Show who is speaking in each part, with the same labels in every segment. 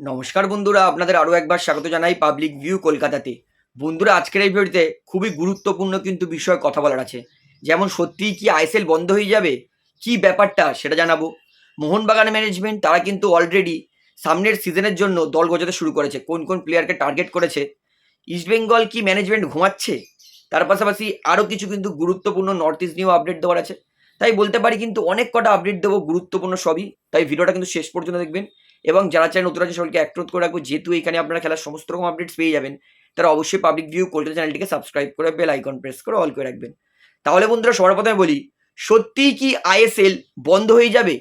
Speaker 1: নমস্কার বন্ধুরা, আপনাদের আরও একবার স্বাগত জানাই পাবলিক ভিউ কলকাতাতে। বন্ধুরা, আজকের এই ভিডিওতে খুবই গুরুত্বপূর্ণ কিন্তু বিষয়ে কথা বলার আছে। যেমন, সত্যিই কি আইএসএল বন্ধ হয়ে যাবে? কি ব্যাপারটা? সেটা জানাব। মোহনবাগান ম্যানেজমেন্ট তারা কিন্তু অলরেডি সামনের সিজনের জন্য দল গজাতে শুরু করেছে। কোন কোন প্লেয়ারকে টার্গেট করেছে? ইস্টবেঙ্গল কি ম্যানেজমেন্ট ঘুমাচ্ছে? তার পাশাপাশি আরও কিছু কিন্তু গুরুত্বপূর্ণ নর্থ ইস্ট নিয়েও আপডেট দেওয়ার আছে। তাই বলতে পারি কিন্তু অনেক কটা আপডেট দেবো, গুরুত্বপূর্ণ সবই। তাই ভিডিওটা কিন্তু শেষ পর্যন্ত দেখবেন। এবং যারা চায় নতুন আছে সকলকে অ্যাক্রোধ করে রাখব যেহেতু এখানে আপনারা খেলার সমস্ত রকম আপডেটস পেয়ে যাবেন, তারা অবশ্যই পাবলিক ভিউ কলকাতা চ্যানেলটিকে সাবস্ক্রাইব করে বেল আইকন প্রেস করে অল করে রাখবেন। তাহলে বন্ধুরা, সবার প্রথমে বলি, সত্যিই কি আইএসএল বন্ধ হয়ে যাবে?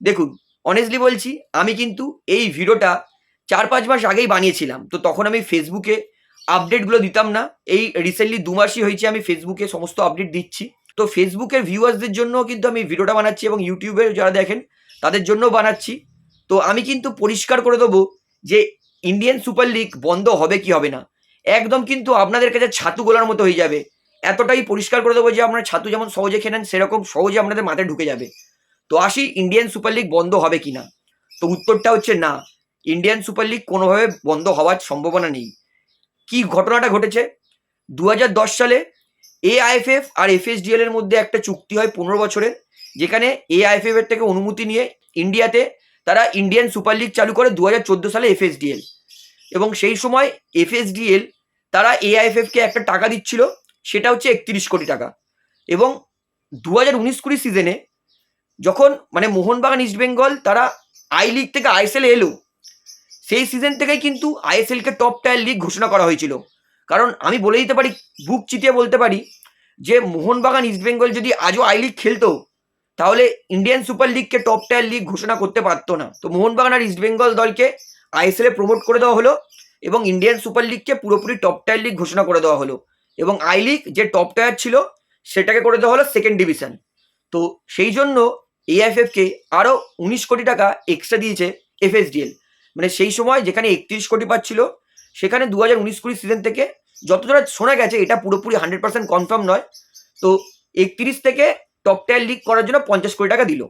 Speaker 1: দেখুন অনেস্টলি বলছি, আমি কিন্তু এই ভিডিওটা চার পাঁচ মাস আগেই বানিয়েছিলাম, তো তখন আমি ফেসবুকে আপডেটগুলো দিতাম না। এই রিসেন্টলি দু মাসই হয়েছে, আমি ফেসবুকে সমস্ত আপডেট দিচ্ছি। তো ফেসবুকের ভিউয়ার্সদের জন্য কিন্তু আমি ভিডিওটা বানাচ্ছি এবং ইউটিউবে যারা দেখেন, তাদের জন্য বানাচ্ছি। তো আমি কিন্তু পরিষ্কার করে দেবো যে ইন্ডিয়ান সুপার লিগ বন্ধ হবে কি হবে না। একদম কিন্তু আপনাদের কাছে ছাতু গোলার মতো হয়ে যাবে। এতটাই পরিষ্কার করে দেবো যে আপনারা ছাতু যেমন সহজে খেলেন, সেরকম সহজে আপনাদের মাথায় ঢুকে যাবে। তো আসি ইন্ডিয়ান সুপার লিগ বন্ধ হবে কি না তো উত্তরটা হচ্ছে না। ইন্ডিয়ান সুপার লিগ কোনোভাবে বন্ধ হওয়ার সম্ভাবনা নেই। কি ঘটনাটা ঘটেছে? দু হাজার দশ সালে এআইএফএফ আর এফএসডিএল এর মধ্যে একটা চুক্তি হয় পনেরো বছরের, যেখানে এআইএফএফ এর থেকে অনুমতি নিয়ে ইন্ডিয়াতে তারা ইন্ডিয়ান সুপার লিগ চালু করে দু হাজার চোদ্দ সালে এফএসডিএল এবং সেই সময় এফএসডিএল তারা এআইএফএফকে একটা টাকা দিচ্ছিল, সেটা হচ্ছে একত্রিশ কোটি টাকা। এবং দু হাজার উনিশ কুড়ি সিজনে যখন মানে মোহনবাগান ইস্টবেঙ্গল তারা আই লিগ থেকে আইএসএল এলো, সেই সিজন থেকেই কিন্তু আইএসএলকে টপ টায়ার লিগ ঘোষণা করা হয়েছিল। কারণ আমি বলে দিতে পারি, বুক চিতিয়ে বলতে পারি যে মোহনবাগান ইস্টবেঙ্গল যদি আজও আই লিগ খেলতো তাহলে ইন্ডিয়ান সুপার লিগকে টপ টায়ার লিগ ঘোষণা করতে পারতো না। তো মোহনবাগান আর ইস্টবেঙ্গল দলকে আইএসএল প্রমোট করে দেওয়া হলো এবং ইন্ডিয়ান সুপার লিগকে পুরোপুরি টপ টায়ার লিগ ঘোষণা করে দেওয়া হলো। এবং আই লিগ যে টপ টায়ার ছিল, সেটাকে করে দেওয়া হলো সেকেন্ড ডিভিশন তো সেই জন্য এআইএফএফকে আরও উনিশ কোটি টাকা এক্সট্রা দিয়েছে এফএসডিএল মানে সেই সময় যেখানে একত্রিশ কোটি পাচ্ছিল সেখানে দু হাজার উনিশ কুড়ি সিজন থেকে যতটা শোনা গেছে, এটা পুরোপুরি হান্ড্রেড পার্সেন্ট কনফার্ম নয়। তো একত্রিশ থেকে টপ টায়ার লিগ করার জন্য পঞ্চাশ কোটি টাকা দিল।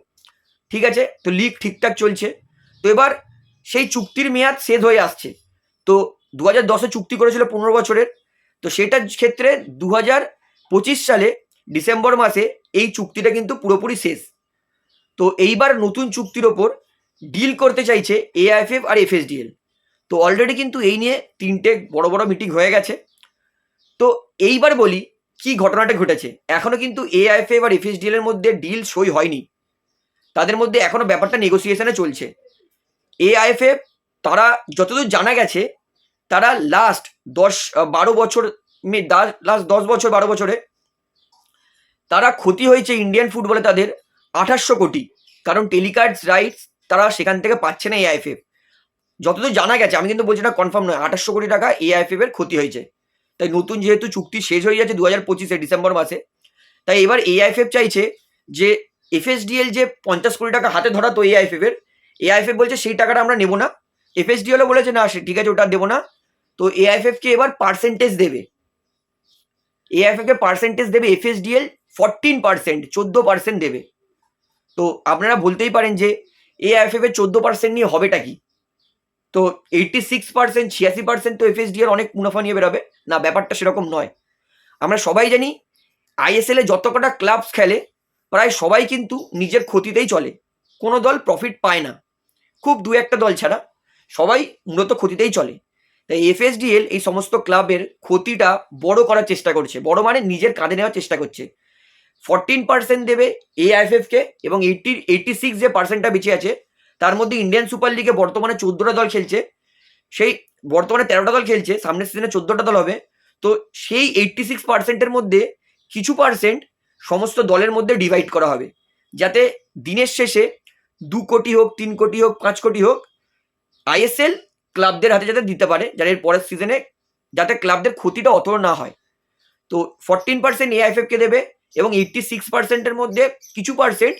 Speaker 1: ঠিক আছে? তো লিগ ঠিকঠাক চলছে। তো এবার সেই চুক্তির মেয়াদ শেষ হয়ে আসছে। তো দু হাজার দশে চুক্তি করেছিল পনেরো বছরের। তো সেটার ক্ষেত্রে দু হাজার পঁচিশ সালে ডিসেম্বর মাসে এই চুক্তিটা কিন্তু পুরোপুরি শেষ। তো এইবার নতুন চুক্তির ওপর ডিল করতে চাইছে এআইএফএফ আর এফএসডিএল তো অলরেডি কিন্তু এই নিয়ে তিনটে বড় বড় মিটিং হয়ে গেছে। তো এইবার বলি কি ঘটনাটা ঘটেছে? এখনও কিন্তু এআইএফএফ আর এফএসডিএল এর মধ্যে ডিল সই হয়নি। তাদের মধ্যে এখনও ব্যাপারটা নেগোসিয়েশনে চলছে। এআইএফএফ তারা যতদূর জানা গেছে, তারা লাস্ট দশ বারো বছর লাস্ট দশ বছর, বারো বছরে তারা ক্ষতি হয়েছে ইন্ডিয়ান ফুটবলে তাদের আঠাশশো কোটি। কারণ টেলিকাস্ট রাইটস তারা সেখান থেকে পাচ্ছে না এআইএফএফ যতদূর জানা গেছে, আমি কিন্তু বলছি না কনফার্ম নয়, আঠাশশো কোটি টাকা এআইএফএফ এর ক্ষতি হয়েছে। তাই নতুন যেহেতু চুক্তি শেষ হয়ে যাচ্ছে দু হাজার পঁচিশে ডিসেম্বর মাসে, তাই এবার এআইএফএফ চাইছে যে এফএসডিএল যে পঞ্চাশ কোটি টাকা হাতে ধরা তো এআইএফএফ এর এআইএফএফ বলছে সেই টাকাটা আমরা নেব না। এফএসডিএলও বলেছে না, সে ঠিক আছে, ওটা দেবো না। তো এআইএফএফ কে এবার পার্সেন্টেজ দেবে। এআইএফএফ কে পার্সেন্টেজ দেবে এফএসডিএল ফরটিন পার্সেন্ট চোদ্দ পার্সেন্ট দেবে। তো আপনারা বলতেই পারেন যে এআইএফএফ চোদ্দ পার্সেন্ট নিয়ে হবেটা কি? তো এইটটি সিক্স পার্সেন্ট ছিয়াশি পার্সেন্ট তো এফএসডি এফএসডিএল অনেক মুনাফা নিয়ে বেরোবে। না, ব্যাপারটা সেরকম নয়। আমরা সবাই জানি আইএসএল যত কটা ক্লাবস খেলে, প্রায় সবাই কিন্তু নিজের ক্ষতিতেই চলে। কোনো দল প্রফিট পায় না। খুব দু একটা দল ছাড়া সবাই মূলত ক্ষতিতেই চলে। তাই এফএসডিএল এই সমস্ত ক্লাবের ক্ষতিটা বড় করার চেষ্টা করছে। বড় মানে নিজের কাঁধে নেওয়ার চেষ্টা করছে। ফরটিন পার্সেন্ট দেবে এআইএফএফকে এবং এইটটি এইটটি সিক্স যে পার্সেন্টটা বেঁচে আছে তার মধ্যে ইন্ডিয়ান সুপার লিগে বর্তমানে চোদ্দোটা দল খেলছে। সেই বর্তমানে তেরোটা দল খেলছে, সামনের সিজনে চোদ্দোটা দল হবে। তো সেই এইটটি সিক্স পার্সেন্টের মধ্যে কিছু পার্সেন্ট সমস্ত দলের মধ্যে ডিভাইড করা হবে। যাতে দিনের শেষে দু কোটি হোক, তিন কোটি হোক, পাঁচ কোটি হোক আইএসএল ক্লাবদের হাতে যাতে দিতে পারে যাতে এর পরের সিজনে যাতে ক্লাবদের ক্ষতিটা অত না হয়। তো ফরটিন পার্সেন্ট এআইএফএফকে দেবে এবং এইটটি সিক্স পার্সেন্টের মধ্যে কিছু পার্সেন্ট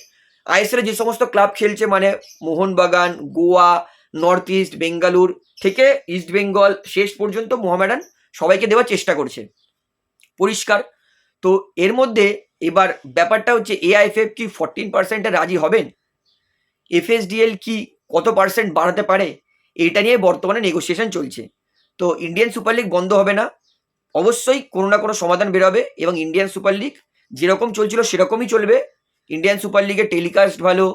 Speaker 1: আইএসএল যে সমস্ত ক্লাব খেলছে মানে মোহনবাগান, গোয়া নর্থ ইস্ট বেঙ্গালুর, থেকে ইস্ট বেঙ্গল শেষ পর্যন্ত মোহামেডান সবাইকে দেওয়ার চেষ্টা করছে। পরিষ্কার। তো এর মধ্যে এবার ব্যাপারটা হচ্ছে এআইএফএফ কি ফরটিন পার্সেন্টে রাজি হবেন? এফএসডিএল কি কত পার্সেন্ট বাড়াতে পারে? এটা নিয়ে বর্তমানে নেগোসিয়েশন চলছে। তো ইন্ডিয়ান সুপার লিগ বন্ধ হবে না। অবশ্যই কোনো না কোনো সমাধান বেরোবে এবং ইন্ডিয়ান সুপার লিগ যেরকম চলছিল সেরকমই চলবে। ইন্ডিয়ান সুপার লিগের টেলিকাস্ট ভালো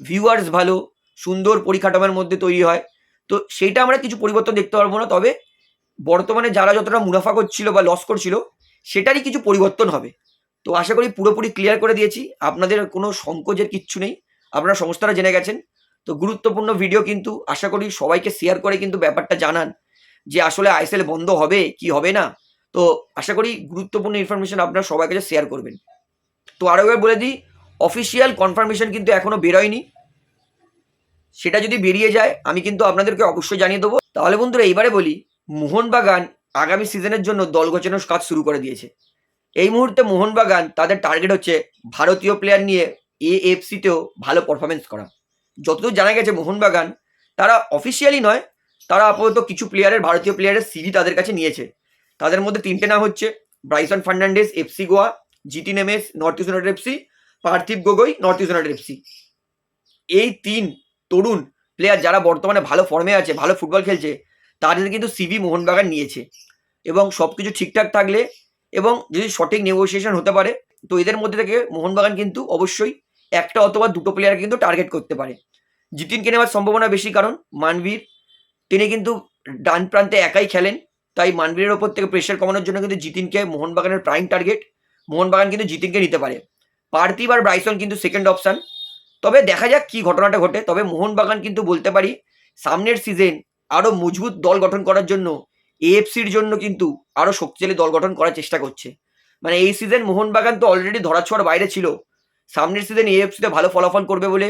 Speaker 1: ভিউয়ার্স ভালো, সুন্দর পরিকাঠামোর মধ্যে তৈরি হয়। তো সেইটা আমরা কিছু পরিবর্তন দেখতে পারব না, তবে বর্তমানে যারা যতটা মুনাফা করছিল বা লস করছিল, সেটারই কিছু পরিবর্তন হবে। তো আশা করি পুরোপুরি ক্লিয়ার করে দিয়েছি, আপনাদের কোনো সংকোচের কিচ্ছু নেই, আপনারা সমস্তটা জেনে গেছেন। তো গুরুত্বপূর্ণ ভিডিও কিন্তু আশা করি সবাইকে শেয়ার করে কিন্তু ব্যাপারটা জানান, যে আসলে আইএসএল বন্ধ হবে, কি হবে না? তো আশা করি গুরুত্বপূর্ণ ইনফরমেশন আপনারা সবার কাছে শেয়ার করবেন। তো আরও বলে দিই অফিসিয়াল কনফার্মেশন কিন্তু এখনও বেরোয়নি। সেটা যদি বেরিয়ে যায়, আমি কিন্তু আপনাদেরকে অবশ্যই জানিয়ে দেবো। তাহলে বন্ধুরা, এইবারে বলি, মোহনবাগান আগামী সিজনের জন্য দল গোছানোর কাজ শুরু করে দিয়েছে। এই মুহূর্তে মোহনবাগান তাদের টার্গেট হচ্ছে ভারতীয় প্লেয়ার নিয়ে এএফসিতেও ভালো পারফরমেন্স করা। যতদূর জানা গেছে, মোহনবাগান তারা অফিসিয়ালি নয়, তারা আপাতত কিছু প্লেয়ারের ভারতীয় প্লেয়ারের সিভি তাদের কাছে নিয়েছে। তাদের মধ্যে তিনটে নাম হচ্ছে, Brison Fernandes FC Goa, Jithin M S, North East United FC Parthib Gogoi North East United FC এই তিন তরুণ প্লেয়ার যারা বর্তমানে ভালো ফর্মে আছে, ভালো ফুটবল খেলছে, তাদের কিন্তু সিভি মোহনবাগান নিয়েছে। এবং সব কিছু ঠিকঠাক থাকলে এবং যদি সঠিক নেগোসিয়েশন হতে পারে, তো এদের মধ্যে থেকে মোহনবাগান কিন্তু অবশ্যই একটা অথবা দুটো প্লেয়ার কিন্তু টার্গেট করতে পারে। জিতিনকে নেওয়ার সম্ভাবনা বেশি কারণ মানবীর, তিনি কিন্তু ডান প্রান্তে একাই খেলেন, তাই মানবীরের ওপর থেকে প্রেশার কমানোর জন্য কিন্তু জিতিনকে মোহনবাগানের প্রাইম টার্গেট মোহনবাগান কিন্তু জিতিনকে নিতে পারে। পার্থিব আর ব্রাইসন কিন্তু সেকেন্ড অপশান তবে দেখা যাক কি ঘটনাটা ঘটে। তবে মোহনবাগান কিন্তু বলতে পারি, সামনের সিজন আরও মজবুত দল গঠন করার জন্য এএফসির জন্য কিন্তু আরও শক্তিশালী দল গঠন করার চেষ্টা করছে। মানে এই সিজন মোহনবাগান তো অলরেডি ধরাছোঁয়ার বাইরে ছিল। সামনের সিজন এএফসিতে ভালো ফলাফল করবে বলে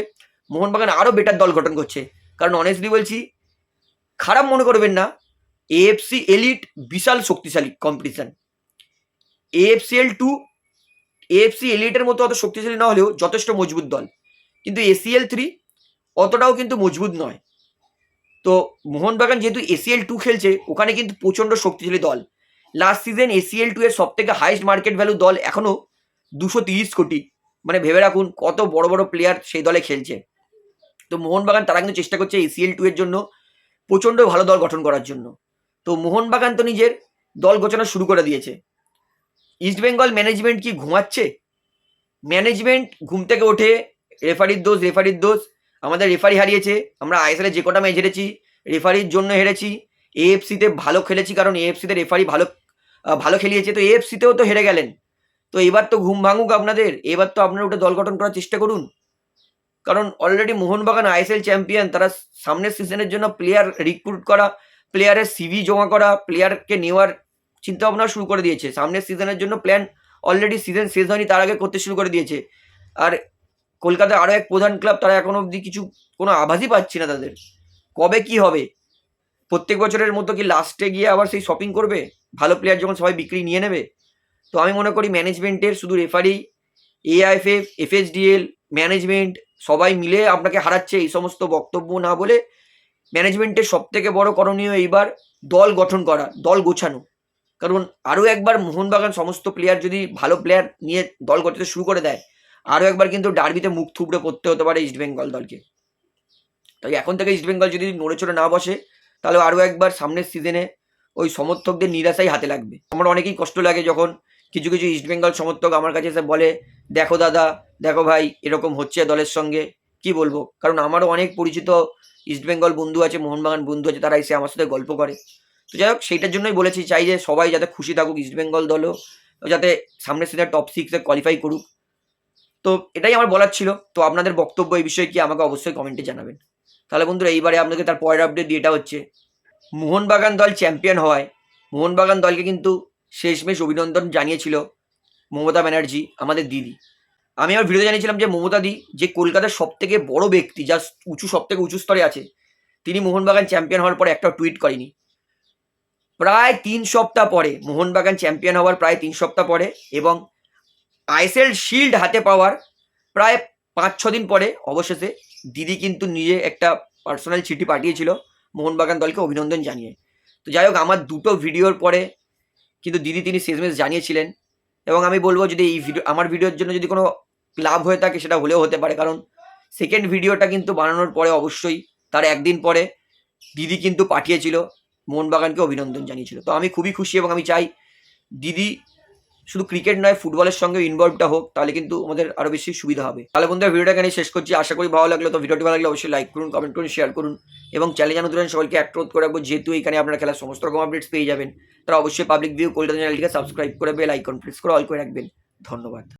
Speaker 1: মোহনবাগান আরও বেটার দল গঠন করছে। কারণ অনেস্টলি বলছি, খারাপ মনে করবেন না, এএফসি এলিট বিশাল শক্তিশালী কম্পিটিশন এএফসিএল টু এএফসি এলিটের মতো অত শক্তিশালী না হলেও যথেষ্ট মজবুত দল। কিন্তু এসিএল থ্রি অতটাও কিন্তু মজবুত নয়। তো মোহনবাগান যেহেতু এসিএল টু খেলছে, ওখানে কিন্তু প্রচণ্ড শক্তিশালী দল। লাস্ট সিজন এসিএল টু এর সব থেকে হাইস্ট মার্কেট ভ্যালু দল এখনও দুশো তিরিশ কোটি। মানে ভেবে রাখুন, কত বড় বড় প্লেয়ার সেই দলে খেলছে। তো মোহনবাগান তারা কিন্তু চেষ্টা করছে এসিএল টু এর জন্য প্রচণ্ড ভালো দল গঠন করার জন্য। তো মোহনবাগান তো নিজের দল গোছানো শুরু করে দিয়েছে। ইস্টবেঙ্গল ম্যানেজমেন্ট কি ঘুমাচ্ছে? ম্যানেজমেন্ট ঘুম থেকে ওঠে রেফারির দোষ রেফারির দোষ। আমাদের রেফারি হারিয়েছে, আমরা আইএসএলে যে কটা ম্যাচ হেরেছি রেফারির জন্য হেরেছি। এএফসিতে ভালো খেলেছি কারণ এএফসিতে রেফারি ভালো ভালো খেলিয়েছে। তো এএফসিতেও তো হেরে গেলেন। তো এবার তো ঘুম ভাঙুক আপনাদের, এবার তো আপনারা ওটা দল গঠন করার চেষ্টা করুন। কারণ অলরেডি মোহনবাগান আইএসএল চ্যাম্পিয়ন তারা সামনের সিজনের জন্য প্লেয়ার রিক্রুট করা প্লেয়ারের সিভি জমা করা প্লেয়ারকে নেওয়ার চিন্তা ভাবনা শুরু করে দিয়েছে। সামনের সিজনের জন্য প্ল্যান অলরেডি সিজন শেষ হয়নি, তার আগে করতে শুরু করে দিয়েছে। আর কলকাতায় আরও এক প্রধান ক্লাব তারা এখনও অবধি কিছু, কোনো আভাসই পাচ্ছি না তাদের। কবে কি হবে? প্রত্যেক বছরের মতো কি লাস্টে গিয়ে আবার সেই শপিং করবে? ভালো প্লেয়ার যখন সবাই বিক্রি নিয়ে নেবে? তো আমি মনে করি ম্যানেজমেন্টের শুধু রেফারি এআইএফএফ এফএসডিএল ম্যানেজমেন্ট সবাই মিলে আপনাকে হারাচ্ছে এই সমস্ত বক্তব্য না বলে ম্যানেজমেন্টের সব থেকে বড় করণীয় এইবার দল গঠন করা, দল গোছানো। কারণ আরও একবার মোহনবাগান সমস্ত প্লেয়ার যদি ভালো প্লেয়ার নিয়ে দল গঠতে শুরু করে দেয় আরও একবার কিন্তু ডার্বিতে মুখ থুবড়ে পড়তে হতে পারে ইস্টবেঙ্গল দলকে। তাই এখন থেকে ইস্টবেঙ্গল যদি নড়ে চড়ে না বসে, তাহলে আরও একবার সামনের সিজনে ওই সমর্থকদের নিরাশাই হাতে লাগবে। আমার অনেকেই কষ্ট লাগে যখন কিছু কিছু ইস্টবেঙ্গল সমর্থক আমার কাছে এসে বলে, দেখো দাদা, দেখো ভাই, এরকম হচ্ছে দলের সঙ্গে, কি বলব? কারণ আমারও অনেক পরিচিত ইস্টবেঙ্গল বন্ধু আছে, মোহনবাগান বন্ধু আছে তারা এসে আমার সাথে গল্প করে। তো যাই হোক, সেইটার জন্যই বলেছি, চাই যে সবাই যাতে খুশি থাকুক ইস্টবেঙ্গল দলও যাতে সামনের সিজনে টপ সিক্সে কোয়ালিফাই করুক। তো এটাই আমার বলার ছিল। তো আপনাদের বক্তব্য এই বিষয়ে কি আমাকে অবশ্যই কমেন্টে জানাবেন। তাহলে বন্ধুরা, এইবারে আপনাকে তার পরের আপডেট এটা হচ্ছে, মোহনবাগান দল চ্যাম্পিয়ন হওয়ায়, মোহনবাগান দলকে কিন্তু শেষমেশ অভিনন্দন জানিয়েছিল মমতা ব্যানার্জি, আমাদের দিদি। আমি আমার ভিডিও জানিয়েছিলাম যে মমতা দি যে কলকাতার সব থেকে বড় ব্যক্তি যা উঁচু সব থেকে উঁচু স্তরে আছে, তিনি মোহনবাগান চ্যাম্পিয়ন হওয়ার পরে একটা টুইট করেনি। প্রায় তিন সপ্তাহ পরে, মোহনবাগান চ্যাম্পিয়ন হওয়ার প্রায় তিন সপ্তাহ পরে এবং আইএসএল শিল্ড হাতে পাওয়ার প্রায় পাঁচ, ছ দিন পরে অবশেষে দিদি কিন্তু নিজে একটা পার্সোনাল চিঠি পাঠিয়েছিল মোহনবাগান দলকে অভিনন্দন জানিয়ে। তো যাই হোক, আমার দুটো ভিডিওর পরে কিন্তু দিদি তিনি শেষমেশ জানিয়েছিলেন এবং আমি বলব যদি এই ভিডিও আমার ভিডিওর জন্য যদি কোনো লাভ হয়ে থাকে সেটা হলেও হতে পারে কারণ সেকেন্ড ভিডিওটা কিন্তু বানানোর পরে অবশ্যই তার একদিন পরে দিদি কিন্তু পাঠিয়েছিল। মোহনবাগানকে অভিনন্দন জানিয়েছিল। তো আমি খুবই খুশি এবং আমি চাই দিদি শুধু ক্রিকেট নয়, ফুটবলের সঙ্গে ইনভলভটা হোক, তাহলে কিন্তু আমাদের আরও বেশি সুবিধা হবে। তাহলে বন্ধুরা ভিডিওটা এখানে শেষ করছি। আশা করি ভালো লাগল। তো ভিডিওটি ভালো লাগলে অবশ্যই লাইক করুন কমেন্ট করুন শেয়ার করুন এবং চ্যানেল জানো ধরেন সকলকে অ্যাক্রোধ করে রাখব। যেহেতু এখানে আপনারা খেলার সমস্ত রকম আপডেটস পেয়ে যাবেন, তারা অবশ্যই পাবলিক ভিউ কলকাতা চ্যানেলটিকে সাবস্ক্রাইব করে বেল আইকন প্রেস করে অল করে রাখবেন। ধন্যবাদ।